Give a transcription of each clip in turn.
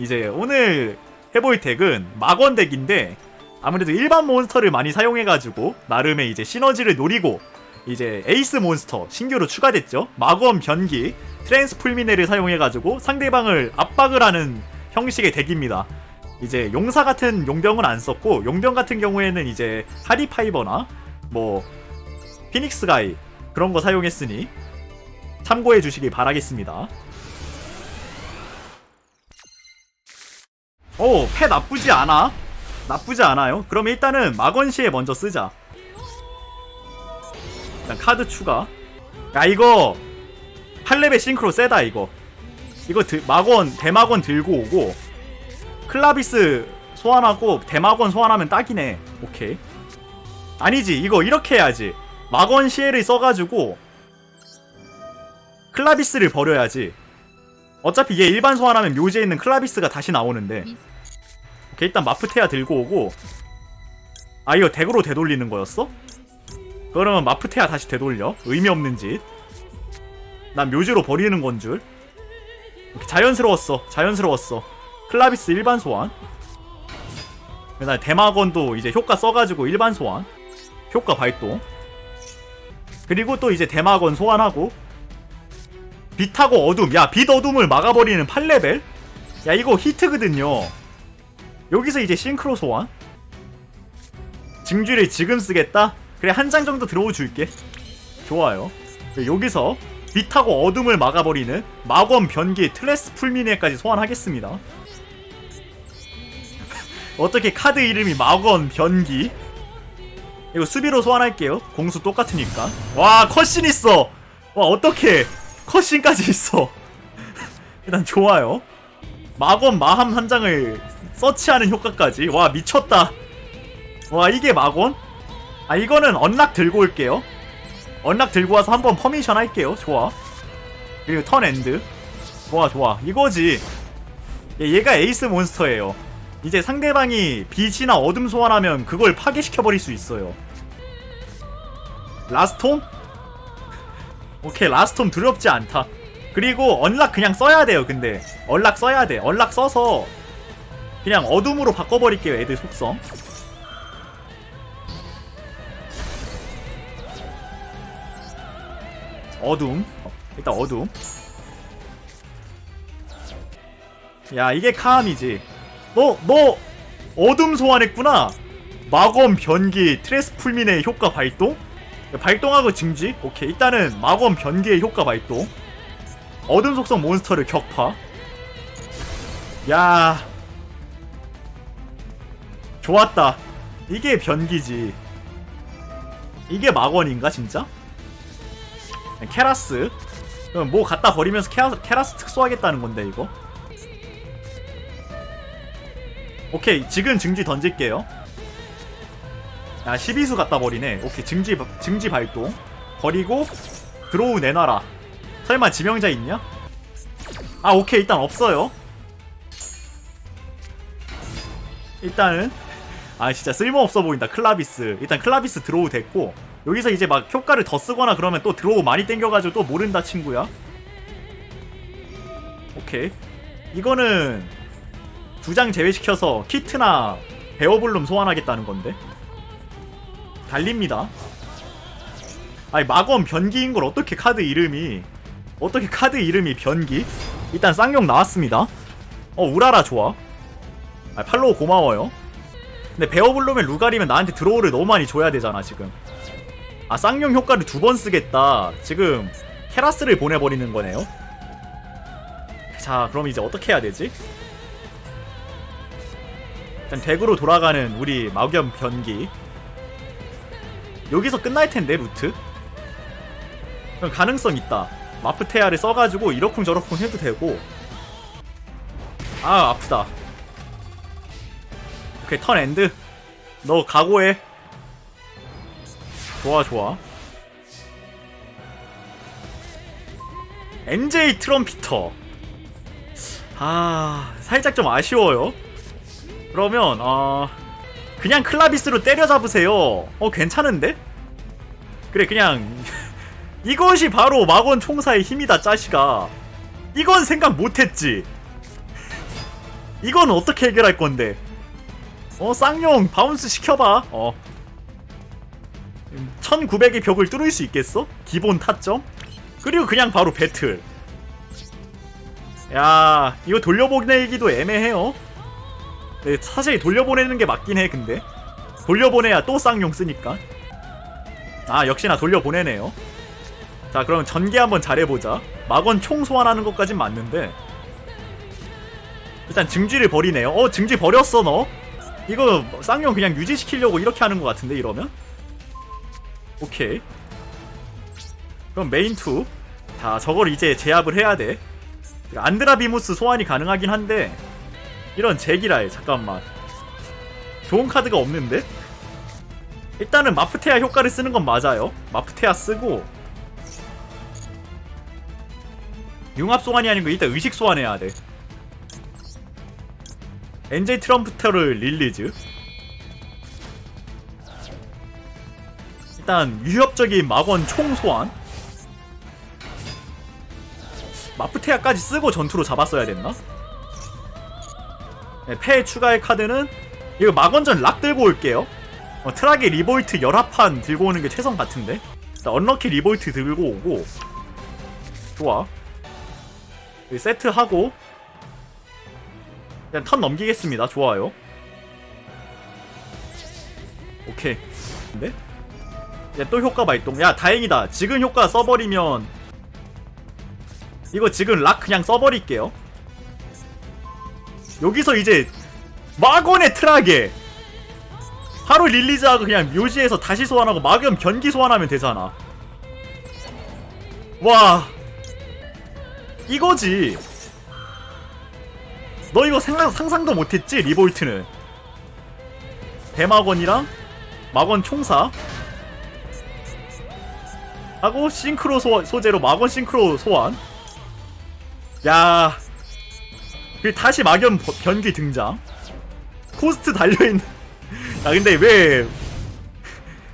이제 오늘 해볼 덱은 막원 덱인데 아무래도 일반 몬스터를 많이 사용해가지고 나름의 이제 시너지를 노리고 이제 에이스 몬스터 신규로 추가됐죠. 막원 변기 트랜스 풀미네를 사용해가지고 상대방을 압박을 하는 형식의 덱입니다. 이제 용사 같은 용병은 안 썼고 용병 같은 경우에는 이제 하리파이버나 뭐 피닉스 가이 그런 거 사용했으니 참고해 주시기 바라겠습니다 오, 패 나쁘지 않아. 나쁘지 않아요. 그럼 일단은 마건시에 먼저 쓰자. 일단 카드 추가. 야, 이거 8레벨 싱크로 세다, 이거. 이거 드, 마건, 대마건 들고 오고 클라비스 소환하고 대마건 소환하면 딱이네. 오케이. 아니지, 이거 이렇게 해야지. 마건 시에를 써가지고 클라비스를 버려야지. 어차피 얘 일반 소환하면 묘지에 있는 클라비스가 다시 나오는데. 오케이 일단 마프테아 들고 오고. 아 이거 덱으로 되돌리는 거였어? 그러면 마프테아 다시 되돌려. 의미 없는 짓난 묘지로 버리는 건 줄. 자연스러웠어. 자연스러웠어. 클라비스 일반 소환. 그다음에 대마건도 이제 효과 써가지고 일반 소환. 효과 발동. 그리고 또 이제 대마건 소환하고 빛하고 어둠. 야빛 어둠을 막아버리는 8레벨? 야 이거 히트거든요. 여기서 이제 싱크로 소환? 증주를 지금 쓰겠다? 그래 한 장 정도 들어오 줄게. 좋아요. 네, 여기서 빛하고 어둠을 막아버리는 마검 변기 트레스 풀미네까지 소환하겠습니다. 어떻게 카드 이름이 마검 변기? 이거 수비로 소환할게요. 공수 똑같으니까. 와 컷신 있어! 와 어떻게 컷신까지 있어. 일단 좋아요. 마검 마함 한 장을 서치하는 효과까지. 와 미쳤다. 와 이게 마곤? 아 이거는 언락 들고 올게요. 언락 들고 와서 한번 퍼미션 할게요. 좋아. 그리고 턴 엔드. 좋아 좋아. 이거지. 얘, 얘가 에이스 몬스터예요. 이제 상대방이 빛이나 어둠 소환하면 그걸 파괴시켜버릴 수 있어요. 라스톰? 오케이 라스톰 두렵지 않다. 그리고 언락 그냥 써야 돼요 근데. 언락 써야 돼. 언락 써서 그냥 어둠으로 바꿔버릴게요 애들 속성. 어둠. 어, 일단 어둠. 야 이게 카함이지. 너 너 어둠 소환했구나. 마검 변기 트레스 풀민의 효과 발동 발동하고 증지? 오케이 일단은 마검 변기의 효과 발동. 어둠 속성 몬스터를 격파. 야. 좋았다. 이게 변기지. 이게 막원인가 진짜? 케라스. 그럼 뭐 갖다 버리면서 케라, 케라스 특수하겠다는 건데 이거? 오케이 지금 증지 던질게요 야 12수 갖다 버리네. 오케이 증지 증지 발동. 버리고 드로우 내놔라. 설마 지명자 있냐? 아 오케이 일단 없어요. 일단은 아 진짜 쓸모없어 보인다 클라비스. 일단 클라비스 드로우 됐고 여기서 이제 막 효과를 더 쓰거나 그러면 또 드로우 많이 땡겨가지고 또 모른다 친구야. 오케이. 이거는 두 장 제외시켜서 키트나 베어블룸 소환하겠다는 건데 달립니다. 아니 마검 변기인 걸 어떻게 카드 이름이 어떻게 카드 이름이 변기? 일단 쌍용 나왔습니다. 어 우라라 좋아. 아 팔로우 고마워요. 근데 베어블룸의 루가리면 나한테 드로우를 너무 많이 줘야 되잖아 지금. 아 쌍용 효과를 두 번 쓰겠다. 지금 케라스를 보내버리는 거네요. 자 그럼 이제 어떻게 해야 되지? 일단 덱으로 돌아가는 우리 마겸 변기 여기서 끝날 텐데 루트? 그럼 가능성 있다. 마프테아를 써가지고 이러쿵 저러쿵 해도 되고. 아 아프다. 오케이 턴 엔드. 너 각오해. 좋아 좋아. NJ 트럼피터. 아 살짝 좀 아쉬워요. 그러면 어 그냥 클라비스로 때려잡으세요. 어 괜찮은데? 그래 그냥. 이것이 바로 마건 총사의 힘이다 짜시가 이건 생각 못했지. 이건 어떻게 해결할 건데? 어 쌍용 바운스 시켜봐. 어. 1900의 벽을 뚫을 수 있겠어? 기본 타점? 그리고 그냥 바로 배틀. 야 이거 돌려보내기도 애매해요. 네, 사실 돌려보내는 게 맞긴 해 근데. 돌려보내야 또 쌍용 쓰니까. 아 역시나 돌려보내네요. 자 그럼 전개 한번 잘해보자. 막원 총 소환하는 것까진 맞는데. 일단 증쥐를 버리네요. 어 증쥐 버렸어 너. 이거 쌍용 그냥 유지시키려고 이렇게 하는 것 같은데 이러면? 오케이. 그럼 메인 2자 저걸 이제 제압을 해야 돼. 안드라 비무스 소환이 가능하긴 한데 이런 제기랄 잠깐만. 좋은 카드가 없는데? 일단은 마프테아 효과를 쓰는 건 맞아요. 마프테아 쓰고. 융합 소환이 아니고 일단 의식 소환해야 돼. 엔젤 트럼프터를 릴리즈. 일단 위협적인 막원 총 소환. 마프테아까지 쓰고 전투로 잡았어야 됐나? 네, 패에 추가할 카드는 이거 막원전 락 들고 올게요. 어, 트락의 리볼트 열합판 들고 오는 게 최선 같은데? 언럭키 리볼트 들고 오고. 좋아. 세트하고. 그냥 턴 넘기겠습니다. 좋아요. 오케이. 근데? 이제 또 효과 발동. 야 다행이다. 지금 효과 써버리면 이거 지금 락 그냥 써버릴게요 여기서 이제 마건의 트락에 하루 릴리즈하고 그냥 묘지에서 다시 소환하고 막연 변기 소환하면 되잖아. 와 이거지. 너 이거 생각, 상상도 못했지 리볼트는? 대마건이랑 마건 총사? 하고 싱크로 소, 소재로 마건 싱크로 소환? 야. 그 다시 막연 버- 변기 등장. 코스트 달려있는. 야, 근데 왜,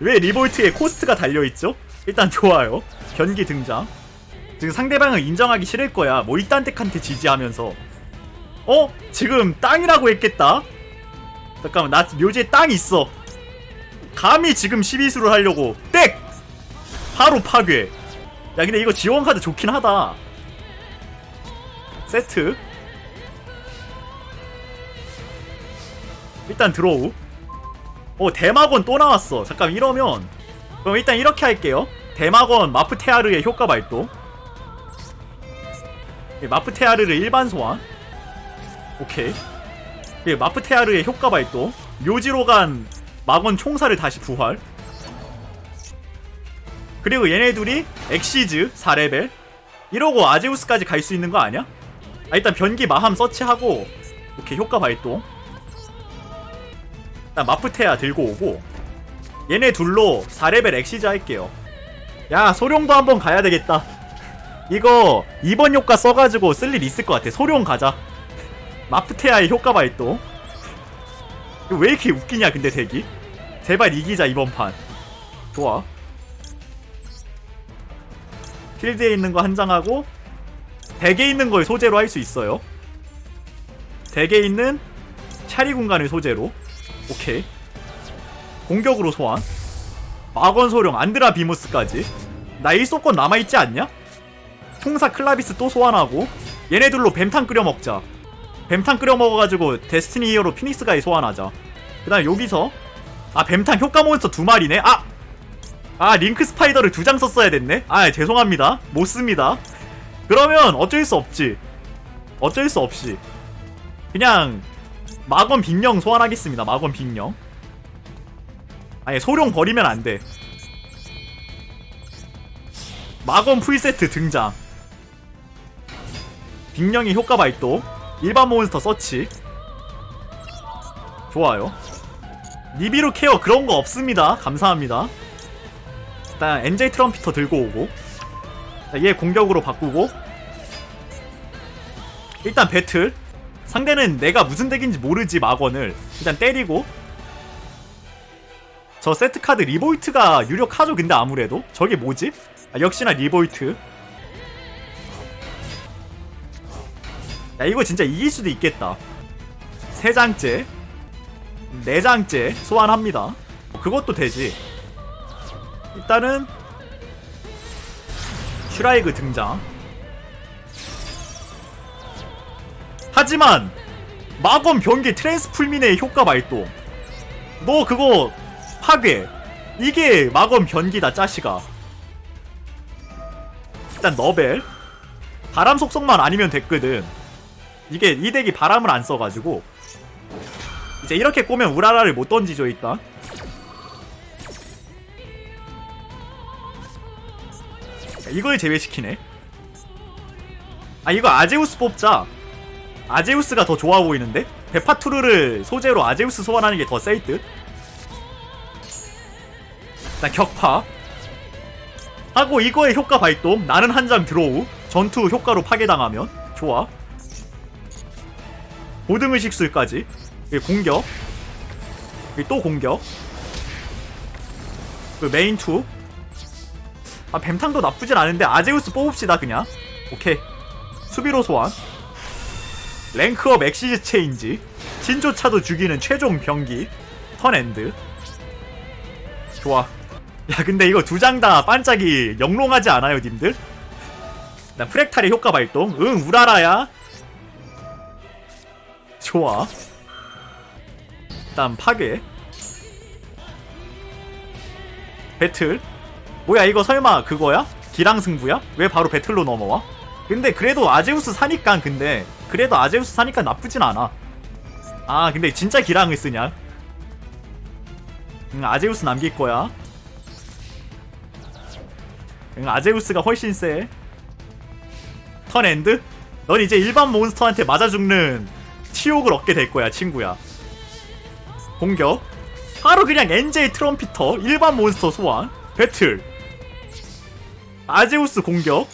왜 리볼트에 코스트가 달려있죠? 일단 좋아요. 변기 등장. 지금 상대방을 인정하기 싫을 거야. 뭐 이딴 덱한테 지지하면서. 어? 지금 땅이라고 했겠다? 잠깐만, 나 묘지에 땅 있어. 감히 지금 12수를 하려고. 땡! 바로 파괴. 야, 근데 이거 지원 카드 좋긴 하다. 세트 일단 드로우 오 대마건 또 나왔어. 잠깐 이러면. 그럼 일단 이렇게 할게요. 대마건 마프테아르의 효과 발동. 예, 마프테아르를 일반 소환. 오케이. 예, 마프테아르의 효과 발동. 묘지로 간 마건 총사를 다시 부활. 그리고 얘네 둘이 엑시즈 4레벨. 이러고 아제우스까지 갈 수 있는 거 아니야? 아, 일단 변기 마함 서치하고 오케이 효과 발동 일단 마프테아 들고 오고 얘네 둘로 4레벨 엑시즈 할게요. 야 소룡도 한번 가야 되겠다. 이거 2번 효과 써가지고 쓸 일 있을 것 같아. 소룡 가자. 마프테아의 효과 이거 왜 이렇게 웃기냐 근데 대기? 제발 이기자 이번 판. 좋아. 필드에 있는 거 한 장하고 덱에 있는 걸 소재로 할 수 있어요. 덱에 있는 차리 공간을 소재로. 오케이. 공격으로 소환. 마건 소룡 안드라 비무스까지. 나 1소권 남아있지 않냐? 총사 클라비스 또 소환하고 얘네들로 뱀탕 끓여 먹자. 뱀탕 끓여 먹어가지고 데스티니 히어로 피닉스가이 소환하자. 그 다음에 여기서 아 뱀탕 효과 몬스터 두 마리네? 아! 아 링크 스파이더를 두 장 썼어야 됐네? 아 죄송합니다. 못 씁니다. 그러면 어쩔 수 없지. 어쩔 수 없이. 그냥 마건 빅령 소환하겠습니다. 마건 빅령. 아니 소룡 버리면 안 돼. 마건 풀세트 등장. 빅령의 효과 발동. 일반 몬스터 서치. 좋아요. 니비루 케어 그런 거 없습니다. 감사합니다. 일단 엔젤 트럼피터 들고 오고. 자, 얘 공격으로 바꾸고 일단 배틀 상대는 내가 무슨 덱인지 모르지 막원을 일단 때리고 저 세트 카드 리볼트가 유력하죠 근데 아무래도 저게 뭐지? 아, 역시나 리볼트 야 이거 진짜 이길 수도 있겠다 세 장째, 네 장째 소환합니다. 그것도 되지. 일단은 슈라이그 등장. 하지만 마검 변기 트랜스풀민의 효과 발동. 너 그거 파괴. 이게 마검 변기다 짜시가. 일단 너벨. 바람 속성만 아니면 됐거든. 이게 이 덱이 바람을 안 써가지고 이제 이렇게 꼬면 우라라를 못 던지죠 일단. 이걸 제외시키네. 아 이거 아제우스 뽑자. 아제우스가 더 좋아 보이는데? 베파투르를 소재로 아제우스 소환하는 게더 세이 듯? 일단 격파. 하고 이거의 효과 발동. 나는 한 장 드로우 전투 효과로 파괴당하면. 좋아. 고등의식술까지. 그리고 공격. 그리고 또 공격. 그 메인 투. 아, 뱀탕도 나쁘진 않은데 아제우스 뽑읍시다 그냥. 오케이. 수비로 소환 랭크업 엑시즈 체인지 신조차도 죽이는 최종 병기 턴엔드 좋아 야 근데 이거 두 장 다 반짝이 영롱하지 않아요 님들? 난 프렉탈의 효과 발동 응 우라라야 좋아 일단 파괴 배틀 뭐야 이거 설마 그거야? 기랑 승부야? 왜 바로 배틀로 넘어와? 근데 그래도 아제우스 사니까 근데 그래도 아제우스 사니까 나쁘진 않아. 아 근데 진짜 기랑을 쓰냐? 응 아제우스 남길 거야. 응 아제우스가 훨씬 세. 턴엔드? 넌 이제 일반 몬스터한테 맞아 죽는 치욕을 얻게 될 거야 친구야. 공격. 바로 그냥 NJ 트럼피터 일반 몬스터 소환 배틀. 아제우스 공격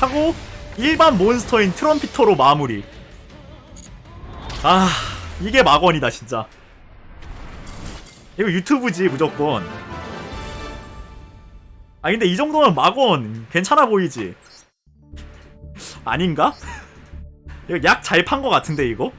하고 일반 몬스터인 트럼피터로 마무리 아 이게 막원이다 진짜 이거 유튜브지 무조건 아 근데 이 정도면 막원 괜찮아 보이지 아닌가? 이거 약 잘 판 거 같은데 이거?